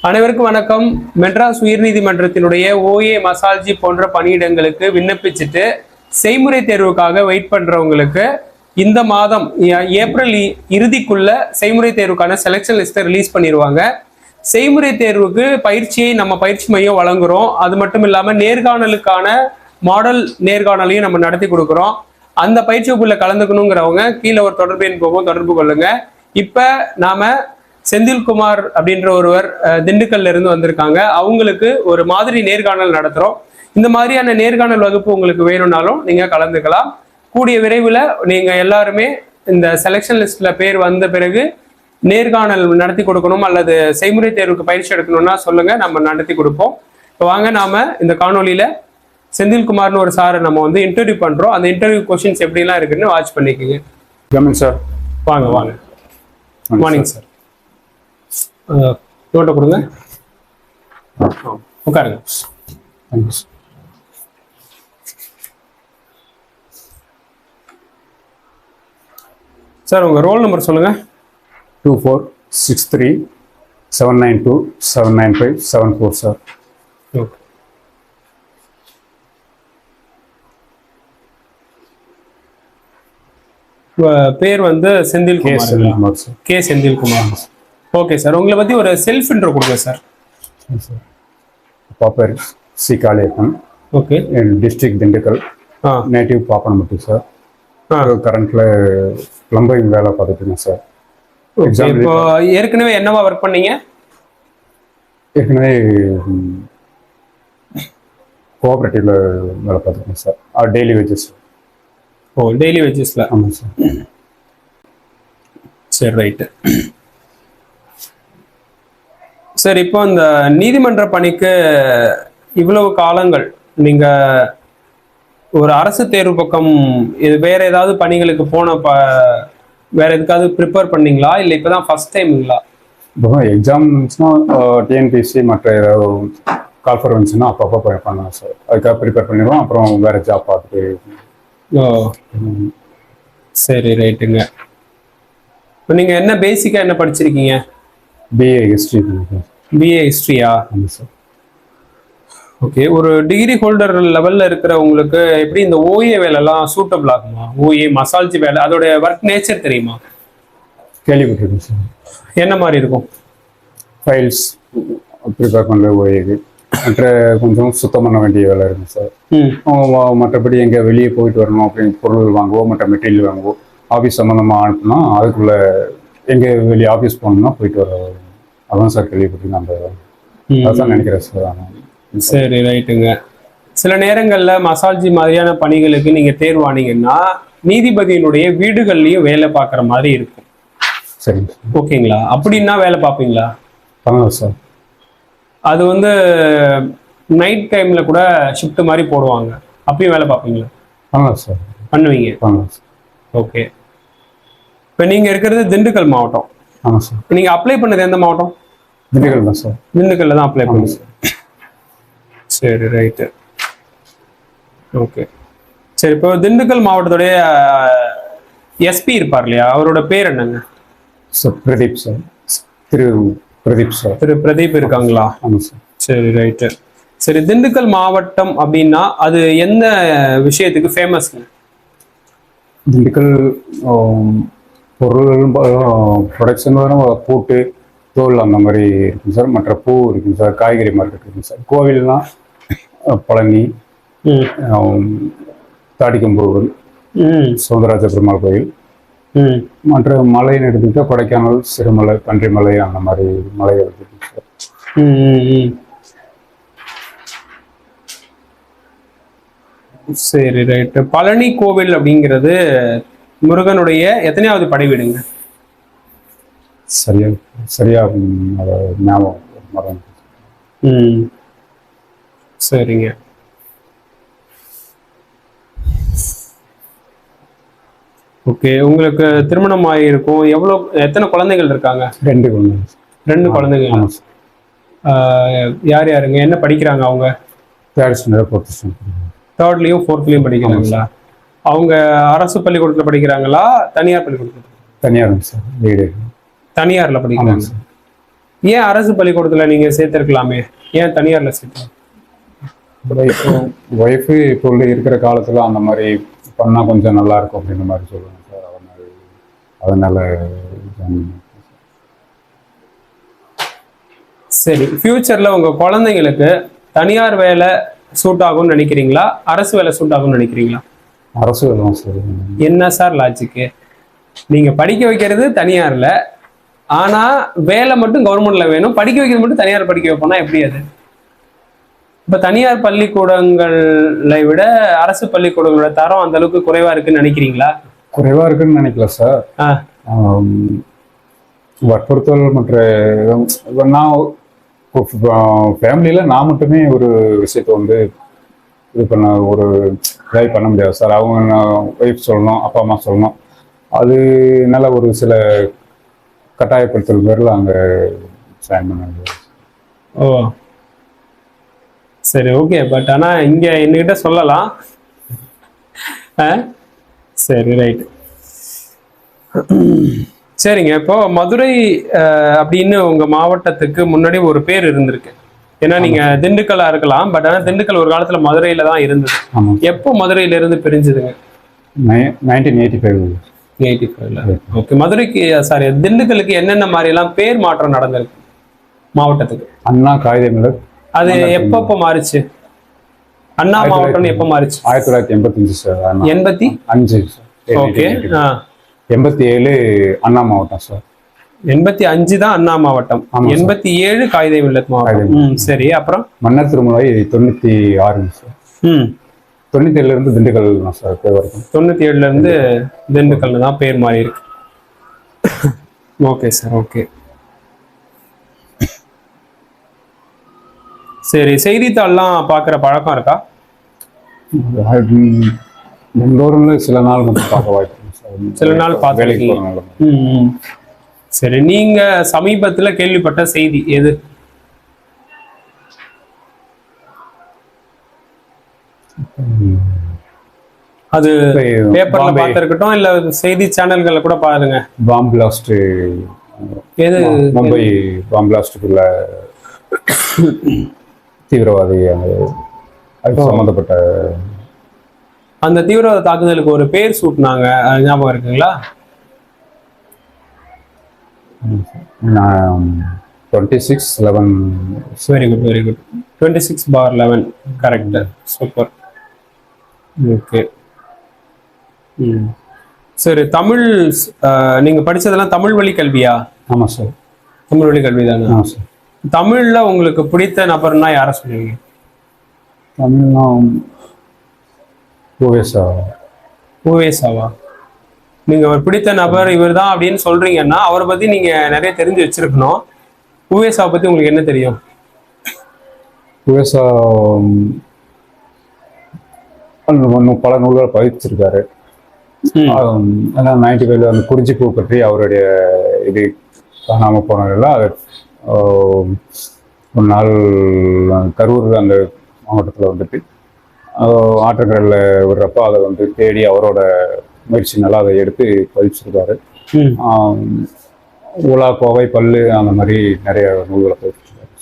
அனைவருக்கும் வணக்கம். மெட்ராஸ் உயர்நீதிமன்றத்தினுடைய ஓஏ மசால்ஜி போன்ற பணியிடங்களுக்கு விண்ணப்பிச்சுட்டு செய்முறை தேர்வுக்காக வெயிட் பண்றவங்களுக்கு இந்த மாதம் ஏப்ரல் இ- இறுதிக்குள்ள செய்முறை தேர்வுக்கான செலெக்ஷன் லிஸ்ட்டை ரிலீஸ் பண்ணிடுவாங்க செய்முறை தேர்வுக்கு பயிற்சியை நம்ம பயிற்சி மையம் வழங்குறோம். அது மட்டும் இல்லாமல் நேர்காணலுக்கான மாடல் நேர்காணலையும் நம்ம நடத்தி கொடுக்குறோம். அந்த பயிற்சி கலந்துக்கணுங்கிறவங்க கீழே ஒரு தொடர்பு எண் போகும் தொடர்பு கொள்ளுங்க. இப்ப நாம செந்தில்குமார் அப்படின்ற ஒருவர் திண்டுக்கல்ல இருந்து வந்திருக்காங்க. அவங்களுக்கு ஒரு மாதிரி நேர்காணல் நடத்துறோம். இந்த மாதிரியான நேர்காணல் வகுப்பு உங்களுக்கு வேணும்னாலும் நீங்க கலந்துக்கலாம். கூடிய விரைவில் நீங்க எல்லாருமே இந்த செலெக்ஷன் லிஸ்ட்ல பேர் வந்த பிறகு நேர்காணல் நடத்தி கொடுக்கணும் அல்லது செய்முறை தேர்வுக்கு பயிற்சி எடுக்கணும்னா சொல்லுங்க நம்ம நடத்தி கொடுப்போம். இப்போ வாங்க நாம இந்த காணொளியில செந்தில்குமார்னு ஒரு சாரை நம்ம வந்து இன்டர்வியூ பண்றோம். அந்த இன்டர்வியூ கொஸ்டின்ஸ் எப்படிலாம் இருக்குன்னு வாட்ச் பண்ணிக்கோங்க. Coming sir. வாங்க வாங்க. Morning sir. நோட்டை கொடுங்க. உட்காருங்க. தேங்க்யூ சார் சார் உங்க ரோல் நம்பர் சொல்லுங்க. Two four six three seven nine two seven nine five seven four sir. Okay. பேர் வந்து K Senthilkumar sir. K Senthilkumar. Okay sir உங்களை பத்தி ஒரு செல்ஃப் இன்ட்ரோ கொடுங்க சார் சார் அப்பா பேர் சி காளியப்பன் ஓகே என் district Dindigul native Pappanampatti sir கரண்ட்ல plumbing வேலை பார்த்துட்டு இருக்கேன் சார் இப்போ ஏற்கனவே என்னவா ஒர்க் பண்ணீங்க? ஏற்கனவே கோஆப்ரேட்டிவ்ல வேலை பார்த்துருக்கேன் சார் டெய்லி வேஜஸ் ஓ டெய்லி வேஜஸ்ல ஆமாம் சார் சரி ரைட்டு சார் இப்போ இந்த நீதிமன்ற பணிக்கு இவ்வளவு காலங்கள் நீங்க ஒரு அரசு தேர்வு பக்கம் இது வேற ஏதாவது பணிகளுக்கு போன ப வேற எதுக்காவது ப்ரிப்பேர் பண்ணீங்களா? இல்லை இப்பதான் ஃபர்ஸ்ட் டைமுங்களா இப்போ எக்ஸாம் இருந்துச்சுன்னா டிஎன்பிஎஸ்சி மற்ற கால்ஃபர் வந்துச்சுன்னா அப்பப்போ பண்ணுவேன் சார். அதுக்காக ப்ரிப்பேர் பண்ணிடுவோம். அப்புறம் வேற ஜாப் பார்த்துட்டு ஓ. சரி ரைட்டுங்க. இப்போ நீங்க என்ன பேசிக்கா என்ன படிச்சிருக்கீங்க? பிஏ ஹிஸ்ட்ரி பிஏ ஹிஸ்ட்ரியா ஆமாம் சார் ஓகே ஒரு டிகிரி ஹோல்டர் லெவல்ல இருக்கிற உங்களுக்கு எப்படி இந்த ஓஏ வேலைலாம் சூட்டபிள் ஆகுமா? ஓஏ மசால்ஜி வேலை அதோட ஒர்க் நேச்சர் தெரியுமா? கேள்விப்பட்டிருக்கேன் சார் என்ன மாதிரி இருக்கும்? ஃபைல்ஸ் ப்ரிப்பேர் பண்ணுற ஓஏக்கு மற்ற கொஞ்சம் சுத்தம் பண்ண வேண்டிய வேலை இருக்கும் சார் ம். மற்றபடி எங்கே வெளியே போயிட்டு வரணும் அப்படின்னு பொருள் வாங்குவோம் மற்ற மெட்டீரியல் வாங்குவோம் ஆஃபீஸ் சம்மந்தமாக அனுப்புனா அதுக்குள்ள எங்கே வெளியே ஆஃபீஸ் போகணும்னா போயிட்டு வர அதான் சார் கேள்விப்பட்டிருக்கேன் அந்த ம். அதான் நினைக்கிறேன் சார். சரி ரைட்டுங்க. சில நேரங்கள்ல மசால்ஜி மாதிரியான பணிகளுக்கு நீங்க தேர்வானீங்கன்னா நீதிபதியினுடைய வீடுகள்லயும் வேலை பார்க்குற மாதிரி இருக்கும். சார். ஓகேங்களா? அப்படின்னா வேலை பார்ப்பீங்களா? பண்ணலாம் சார். அது வந்து நைட் டைம்ல கூட ஷிஃப்ட் மாதிரி போடுவாங்க. அப்பயும் வேலை பார்ப்பீங்களா? பண்ணலாம் சார். பண்ணுவீங்க. பண்ணலாம் சார். ஓகே. இப்போ நீங்க இருக்கிறது திண்டுக்கல் மாவட்டம். ஆமாம் சார். நீங்க அப்ளை பண்ணது எந்த மாவட்டம்? திண்டுக்கல் தான் சார் திண்டுக்கல்ல தான் அப்ளை ஆமாம் பண்ணுங்க சரி ரைட்டு ஓகே சரி இப்போ திண்டுக்கல் மாவட்டத்துடைய எஸ்பி இருப்பார் இல்லையா? அவரோட பேர் என்னங்க? Sir Pradeep sir Thiru Pradeep sir Thiru Pradeep இருக்காங்களா? ஆமாம் சார் சரி ரைட்டு சரி திண்டுக்கல் மாவட்டம் அப்படின்னா அது எந்த விஷயத்துக்கு ஃபேமஸ்ங்க திண்டுக்கல் பொருள் ப்ரொடக்ஷன் பூட்டு தோல் அந்த மாதிரி இருக்கும் சார். மற்ற பூ இருக்கும் சார். காய்கறி மார்க்கெட் இருக்கும் சார். கோவில்னா அஹ், பழனி ம். சௌந்தரராஜ பெருமாள் கோயில். ம். மற்ற மலைன்னு எடுத்துக்கிட்டா கொடைக்கானல் சிறுமலை பன்றிமலை அந்த மாதிரி மலைகள் இருக்கு சார். சரி ரைட்டு. பழனி கோவில் அப்படிங்கிறது முருகனுடைய எத்தனையாவது படை வீடுங்க சரியா சரியா ஞாபகம் ம். சரிங்க. ஓகே உங்களுக்கு திருமணம் ஆகியிருக்கும். எவ்வளோ எத்தனை குழந்தைகள் இருக்காங்க? ரெண்டு குழந்தைங்க. ரெண்டு குழந்தைங்க யார் யாருங்க? என்ன படிக்கிறாங்க அவங்க? தேர்ட் ஸ்டாண்டர்ட் ஃபோர்த் ஸ்டாண்டர்ட் தேர்ட்லயும் ஃபோர்த்லயும் படிக்கிறாங்களா? அவங்க அரசு பள்ளிக்கூடத்துல படிக்கிறாங்களா? தனியார் பள்ளிக்கூடத்துல? தனியாருங்க சார் தனியார்ல படிக்கிறாங்க. ஏன் அரசு பள்ளிக்கூடத்துல நீங்க சேர்த்திருக்கலாமே? ஏன் தனியார்ல சேர்த்து? ஒய்ஃபு இப்போ உள்ள இருக்கிற காலத்தில் அந்த மாதிரி பண்ணால் கொஞ்சம் நல்லா இருக்கும் அப்படின்ற மாதிரி சொல்லுவாங்க சார். அதனால அதனால. சரி ஃபியூச்சர்ல உங்க குழந்தைங்களுக்கு தனியார் வேலை சூட் ஆகும்னு நினைக்கிறீங்களா? அரசு வேலை சூட் ஆகும்னு நினைக்கிறீங்களா? அரசு வேலை சார். என்ன சார் லாஜிக்கு நீங்க படிக்க வைக்கிறது தனியார்ல ஆனா வேலை மட்டும் கவர்மெண்ட்ல வேணும். படிக்க வைக்கிறது மட்டும் தனியார் படிக்க வைப்போம்னா எப்படி அது? இப்ப தனியார் பள்ளிக்கூடங்களை விட அரசு பள்ளிக்கூடங்களோட தரம் அந்த அளவுக்கு குறைவா இருக்குன்னு நினைக்கிறீங்களா? குறைவாக இருக்குன்னு நினைக்கல சார். வற்புறுத்தல் மற்ற இப்ப நான் ஃபேமிலியில் நான் மட்டுமே ஒரு விஷயத்தை வந்து இது பண்ண ஒரு ட்ரை பண்ண முடியாது சார். அவங்க ஒய்ஃப் சொல்லணும் அப்பா அம்மா சொல்லணும். அதுனால ஒரு சில கட்டாயப்படுத்தல் பேரில் அங்கே ஜாயின் பண்ண முடியாது ஓ. சரி ஓகே பட் ஆனா இங்க என்கிட்ட சொல்லலாம்? சரி ரைட் சரிங்க இப்போ மதுரை அப்படின்னு உங்க மாவட்டத்துக்கு முன்னாடி ஒரு பேர் இருந்திருக்கு. ஏன்னா நீங்க திண்டுக்கல்லா இருக்கலாம் பட் ஆனா திண்டுக்கல் ஒரு காலத்துல மதுரையில தான் இருந்தது. எப்போ மதுரையில இருந்து பிரிஞ்சுதுங்க? நைன்டீன் எயிட்டி ஃபைவ் எயிட்டி ஃபைவ்ல ஓகே மதுரைக்கு சாரி திண்டுக்கலுக்கு என்னென்ன மாதிரி எல்லாம் பேர் மாற்றம் நடந்திருக்கு மாவட்டத்துக்கு? அண்ணா காகித மில்லர் அது எப்பப்போ மாறுச்சு? அண்ணா மாவட்டம்னு எப்போ மாறுச்சு? ஆயிரத்தி தொள்ளாயிரத்தி எண்பத்தஞ்சு சார் அண்ணா. எண்பத்தி? அஞ்சு. சார் ஓகே எண்பத்தி ஏழு அண்ணா மாவட்டம் சார். எண்பத்தி அஞ்சு தான் அண்ணா மாவட்டம். சார். எண்பத்தி ஏழு காகித வில்லத் மாவட்டம். சரி அப்புறம்? மன்னர் திருமலை தொண்ணூற்றி ஆறுங்க சார். ம். தொண்ணூத்தி ஏழுல இருந்து திண்டுக்கல் தான் சார் பேர் வரைக்கும். தொண்ணூத்தி ஏழுல இருந்து திண்டுக்கல்னு தான் பேர் மாறி இருக்கு. Okay sir okay. சரி செய்தித்தாள்லாம் பார்க்குற பழக்கம் இருக்கா? பெங்களூர்ல சில நாள் பார்க்க வாய்ப்பு சில நாள் ம். சரி நீங்க சமீபத்துல கேள்விப்பட்ட செய்தி எது? அது பேப்பர்ல பார்த்திருக்கட்டும் இல்ல செய்தி சேனல்கள்ல கூட பாருங்க. பாம் பிளாஸ்ட் எது? மும்பை பாம் பிளாஸ்டுக்குள்ள தீவிரவாதி அது சம்மந்தப்பட்ட அந்த தீவிரவாத தாக்குதலுக்கு ஒரு பேர் சூட்டினாங்க. ஞாபகம் இருக்குங்களா? Twenty six eleven very good very good twenty six பார் லெவன் கரெக்ட் சூப்பர் ஓகே ம். சரி தமிழ் அஹ், நீங்க படிச்சதெல்லாம் தமிழ் வழி கல்வியா? ஆமாம் சார். தமிழ் வழி கல்வி தானே? ஆமாம் சார். தமிழ்ல உங்களுக்கு பிடித்த நபர்னா யாரை சொல்லுவீங்க? தமிழ்லாம் ஓவேசா. உவேசாவா நீங்க ஒரு பிடித்த நபர் இவர்தான் அப்படின்னு சொல்றீங்கன்னா அவரை பத்தி நீங்க நிறைய தெரிஞ்சு வச்சிருக்கணும். உவேசாவை பத்தி உங்களுக்கு என்ன தெரியும்? ஓவேசா பல நூல்களை பதிச்சிருக்காரு. நைன்டி ஃபைவ்ல அந்த குறிஞ்சி பூ பற்றி அவருடைய இது காணாமல் போனதில்ல அது ஒரு நாள் கரூர் அந்த மாவட்டத்தில் வந்துட்டு ஆஹ், ஆற்றங்கரையில் விடுறப்ப அதை வந்து தேடி அவரோட முயற்சினால அதை எடுத்து பதிச்சிருக்காரு. உலா கோவை பல்லு அந்த மாதிரி நிறைய நூல்களை பதிச்சிருக்காரு.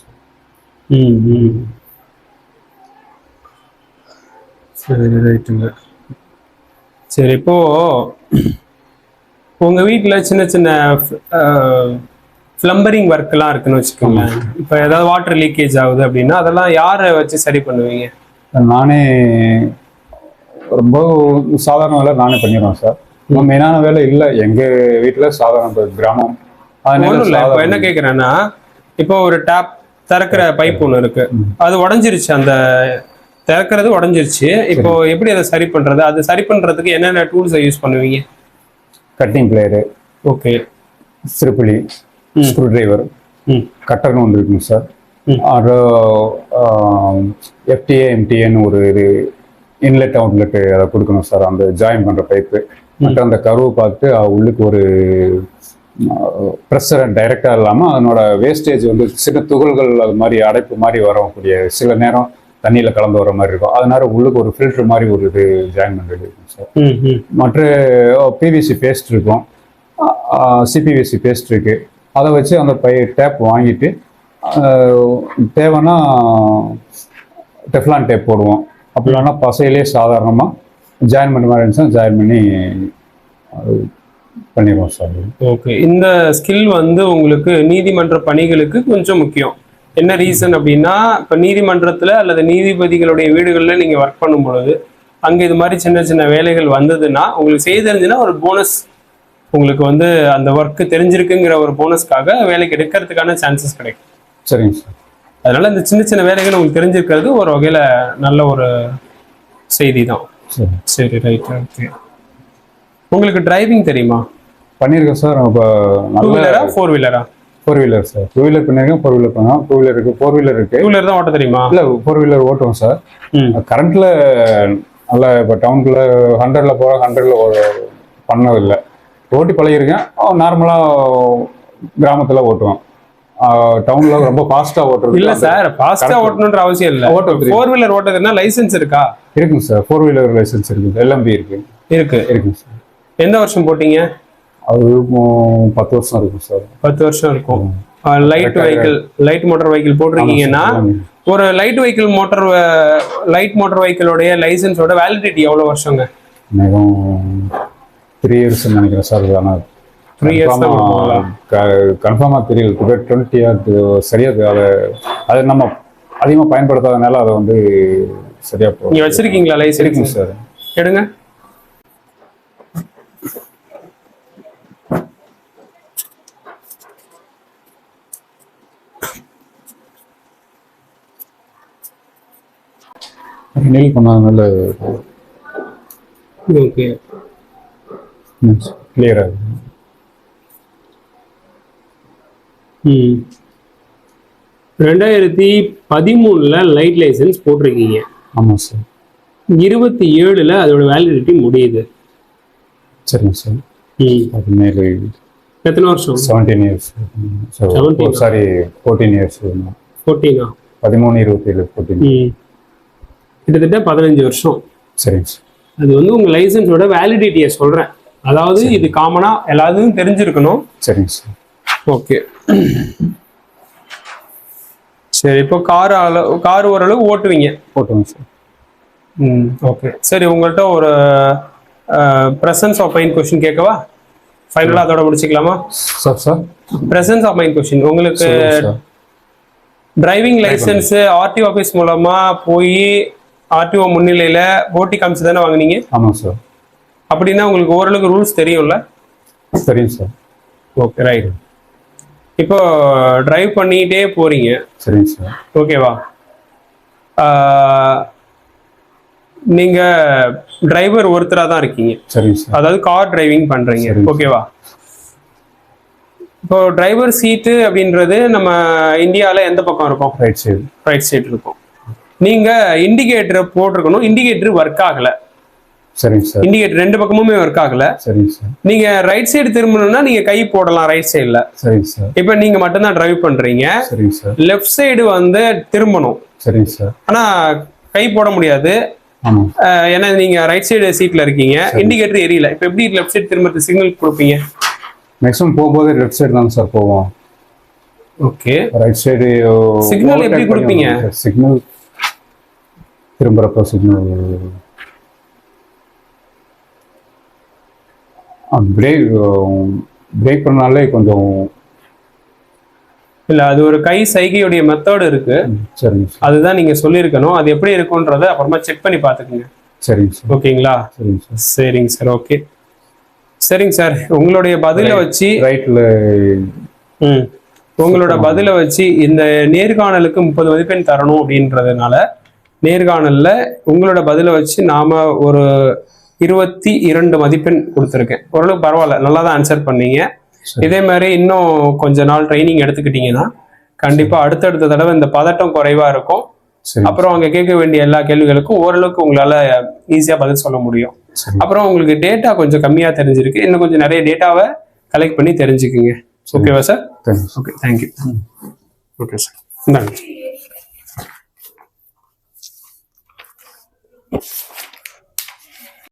ம் ம். சரி ரைட்டுங்க சரி இப்போ உங்க வீட்ல சின்ன சின்ன பிளம்பரிங் ஒர்க்லாம் இருக்குன்னு வச்சுக்கோங்க இப்போ ஏதாவது வாட்டர் லீக்கேஜ் ஆகுது அப்படின்னா அதெல்லாம் யாரை வச்சு சரி பண்ணுவீங்க? நானே ரொம்ப சாதாரண வேலை நானே பண்ணிடுவேன் சார். மெயினான வேலை இல்லை. எங்க வீட்டுல சாதாரண கிராமம். அதனால என்ன கேட்குறேன்னா இப்போ ஒரு டேப் திறக்கிற பைப் ஒன்று இருக்கு. அது உடஞ்சிருச்சு அந்த திறக்கிறது உடஞ்சிருச்சு. இப்போ எப்படி அதை சரி பண்றது? அது சரி பண்றதுக்கு என்னென்ன டூல்ஸை யூஸ் பண்ணுவீங்க? கட்டிங் பிளேயரு ஓகே சிறுப்புளி ஸ்க்ரூ டிரைவர் கட்டர்னு ஒன்று இருக்குங்க சார். அப்புறம் எஃப்டிஏ எம்டிஏன்னு ஒரு இது இன்லெட் அவுட்லெட் அதை கொடுக்கணும் சார். அந்த ஜாயின் பண்ணுற பைப்பு மற்றும் அந்த கருவை பார்த்து அது உள்ளுக்கு ஒரு ப்ரெஷரை டைரெக்டாக இல்லாமல் அதனோட வேஸ்டேஜ் வந்து சின்ன துகள்கள் அது மாதிரி அடைப்பு மாதிரி வரக்கூடிய சில நேரம் தண்ணியில் கலந்து வர மாதிரி இருக்கும். அதனால உள்ளுக்கு ஒரு ஃபில்டர் மாதிரி ஒரு இது ஜாயின் பண்ணுறது இருக்கும் சார் மற்ற பிவிசி பேஸ்ட் இருக்கும். சிபிவிசி பேஸ்ட் இருக்கு. அதை வச்சு அந்த பை டேப் வாங்கிட்டு தேவைன்னா டெஃப்லான் டேப் போடுவோம். அப்படி இல்லைன்னா பசையிலே சாதாரணமாக ஜாயின் பண்ண மாதிரி இருந்துச்சுன்னா ஜாயின் பண்ணி பண்ணிடுவோம் சார். ஓகே இந்த ஸ்கில் வந்து உங்களுக்கு நீதிமன்ற பணிகளுக்கு கொஞ்சம் முக்கியம். என்ன ரீசன் அப்படின்னா இப்போ நீதிமன்றத்தில் அல்லது நீதிபதிகளுடைய வீடுகளில் நீங்கள் ஒர்க் பண்ணும் பொழுது அங்கே இது மாதிரி சின்ன சின்ன வேலைகள் வந்ததுன்னா உங்களுக்கு செய்ய தெரிஞ்சுன்னா ஒரு போனஸ் உங்களுக்கு வந்து அந்த ஒர்க்கு தெரிஞ்சிருக்குங்கிற ஒரு போனஸ்க்காக வேலைக்கு எடுக்கிறதுக்கான சான்சஸ் கிடைக்கும். சரிங்க சார். அதனால இந்த சின்ன சின்ன வேலைகள் உங்களுக்கு தெரிஞ்சிருக்கிறது ஒரு வகையில் நல்ல ஒரு செய்தி தான் சரி. சரி ரைட் ஓகே உங்களுக்கு டிரைவிங் தெரியுமா? பண்ணியிருக்கேன் சார். இப்போ டூ நல்ல வீலரா four வீலரா four wheeler sir two wheeler பண்ணியிருக்கேன் ஃபோர் வீலர் பண்ணோம் டூ வீலர் இருக்கு. ஃபோர் வீலர் இருக்கு. டூ வீலர் தான் ஓட்ட தெரியுமா? இல்லை ஃபோர் வீலர் ஓட்டுவோம் சார் கரண்ட்ல நல்லா இப்போ டவுனுக்குள்ள ஹண்ட்ரட்ல போகிறோம் ஹண்ட்ரட்ல பண்ணதில்லை ஓட்டி பழகிருக்கேன். நார்மலாக கிராமத்தில் ஓட்டுவேன் டவுன்ல ரொம்ப ஃபாஸ்ட்டாக ஓட்டுறது இல்ல சார் ஃபாஸ்டா ஓட்டணும்ன்ற அவசியம் இல்ல. ஓட்ட. ஃபோர் வீலர் ஓட்டுறதுன்னா லைசென்ஸ் இருக்கா? இருக்குங்க சார் ஃபோர் வீலர் லைசன்ஸ் இருக்குது. எல்எம்பி இருக்கு. இருக்கு. இருக்குங்க சார் எந்த வருஷம் போட்டீங்க? அது பத்து வருஷம் இருக்கும் சார். பத்து வருஷம் இருக்கும். Light vehicle light motor vehicle போட்டிருக்கீங்கன்னா ஒரு light vehicle motor light motor வெஹிக்கிளோடைய லைசென்ஸோட வேலிடிட்டி எவ்வளவு வருஷங்க? மிகவும் த்ரீ இயர்ஸ் நினைக்கிறேன் சார். ஆனால் த்ரீ இயர்ஸ்? கன்ஃபார்மாக தெரியல. டுவெண்ட்டி அது சரியா அது- அதை நம்ம அதிகமாக பயன்படுத்தாதனால அதை வந்து சரியா போகும் நீங்க வச்சிருக்கீங்களா இருக்குங்க லைசென்ஸ் சார். எடுங்க. நெல் பண்ணாதனால ஓகே. கிளியராக ம். ரெண்டாயிரத்தி பதிமூணுல லைட் லைசென்ஸ் போட்டிருக்கீங்க. ஆமாம் சார் இருபத்தி ஏழுல அதோட வேலிடிட்டி முடியுது. சரிங்க சார் பதினேழு எத்தனை வருஷம்? Seventeen years 17 sorry fourteen years ஃபோர்டீனா பதிமூணு இருபத்தேழு ஃபோர்டீன் ம். கிட்டத்தட்ட பதினஞ்சு வருஷம். சரிங்க சார். அது வந்து உங்க லைசென்ஸோட வேலிடிட்டியை சொல்றேன். அதாவது இது காமனா எல்லாத்துக்கும் தெரிஞ்சிருக்கணும். சரிங்க சார். ஓகே சரி இப்போ கார் அளவு கார் ஓரளவு ஓட்டுவீங்க. போட்டுங்க சார் ம் ஓகே சரி உங்கள்கிட்ட ஒரு பிரசன்ஸ் ஆஃப் மைண்ட் கொஸ்டின் கேட்கவா? ஃபைனலாக அதோட முடிச்சுக்கலாமா? Sir sir presence of mind question உங்களுக்கு டிரைவிங் லைசென்ஸ் ஆர்டிஓ ஆஃபீஸ் மூலமா போய் ஆர்டிஓ முன்னிலையில ஓட்டி காமிச்சு தானே வாங்குனீங்க? ஆமாம் சார் அப்படின்னா உங்களுக்கு ஓரளவுக்கு ரூல்ஸ் தெரியும்ல? சரிங்க சார் ஓகே ரைட் இப்போ டிரைவ் பண்ணிக்கிட்டே போறீங்க. சரிங்க சார் ஓகேவா ஆஹ், நீங்க டிரைவர் ஒருத்தரா தான் இருக்கீங்க. சரிங்க சார் அதாவது கார் டிரைவிங் பண்றீங்க. சரிங்க. ஓகேவா இப்போ டிரைவர் சீட்டு அப்படின்றது நம்ம இந்தியால எந்த பக்கம் இருக்கும்? ரைட் சைடு ரைட் சைடு இருக்கும். நீங்க இண்டிகேட்டரை போட்டிருக்கணும். இண்டிகேட்டர் ஒர்க் ஆகல. சரிங்க சார். இண்டிகேட்டர் ரெண்டு பக்கமுமே ஒர்க் ஆகல. சரிங்க சார். நீங்க ரைட் சைடு திரும்பணும்னா நீங்க கை போடலாம் ரைட் சைடுல சரிங்க சார். இப்போ நீங்க மட்டும்தான் டிரைவ் பண்றீங்க. சரிங்க சார். லெஃப்ட் சைடு வந்து திரும்பணும். சரிங்க சார். ஆனா கை போட முடியாது. ஏன்னா நீங்க ரைட் சைடு சீட்ல இருக்கீங்க. இண்டிகேட்டர் எரியல. இப்போ எப்படி லெஃப்ட் சைடு திரும்ப சிக்னல் கொடுப்பீங்க? மேக்ஸிமம் போகும்போது லெஃப்ட் சைடு தாங்க சார் போவோம். ஓகே ரைட் சைடு Signal எப்படி கொடுப்பீங்க? சிக்னல் திரும்புறப்ப சிக்னல் பிரேக் பிரேக் பண்ணாலே கொஞ்சம் இல்ல அது ஒரு கை சைகையுடைய மெத்தட் இருக்கு. சரிங்க சார் அதுதான் நீங்க சொல்லியிருக்கணும். அது எப்படி இருக்கும்ன்றத அப்புறமா செக் பண்ணி பாத்துக்கோங்க சரிங்க சார் ஓகேங்களா? சரிங்க சார் சரிங்க சார் ஓகே சரிங்க சார் உங்களுடைய பதிலை வச்சு ரைட்ல ம் உங்களோட பதிலை வச்சு இந்த நேர்காணலுக்கு முப்பது மதிப்பெண் தரணும் அப்படின்றதுனால நேர்காணல்ல உங்களோட பதிலை வச்சு நாம ஒரு இருபத்தி இரண்டு மதிப்பெண் கொடுத்துருக்கேன். ஓரளவுக்கு பரவாயில்ல. நல்லா தான் ஆன்சர் பண்ணீங்க. இதே மாதிரி இன்னும் கொஞ்ச நாள் ட்ரைனிங் எடுத்துக்கிட்டீங்கன்னா கண்டிப்பா அடுத்தடுத்த தடவை இந்த பதட்டம் குறைவா இருக்கும். அப்புறம் அங்க கேட்க வேண்டிய எல்லா கேள்விகளுக்கும் ஓரளவுக்கு உங்களால ஈஸியா பதில் சொல்ல முடியும். அப்புறம் உங்களுக்கு டேட்டா கொஞ்சம் கம்மியா தெரிஞ்சிருக்கு. இன்னும் கொஞ்சம் நிறைய டேட்டாவை கலெக்ட் பண்ணி தெரிஞ்சுக்குங்க. ஓகேவா sir okay thank you okay sir இந்தாங்க. Yes.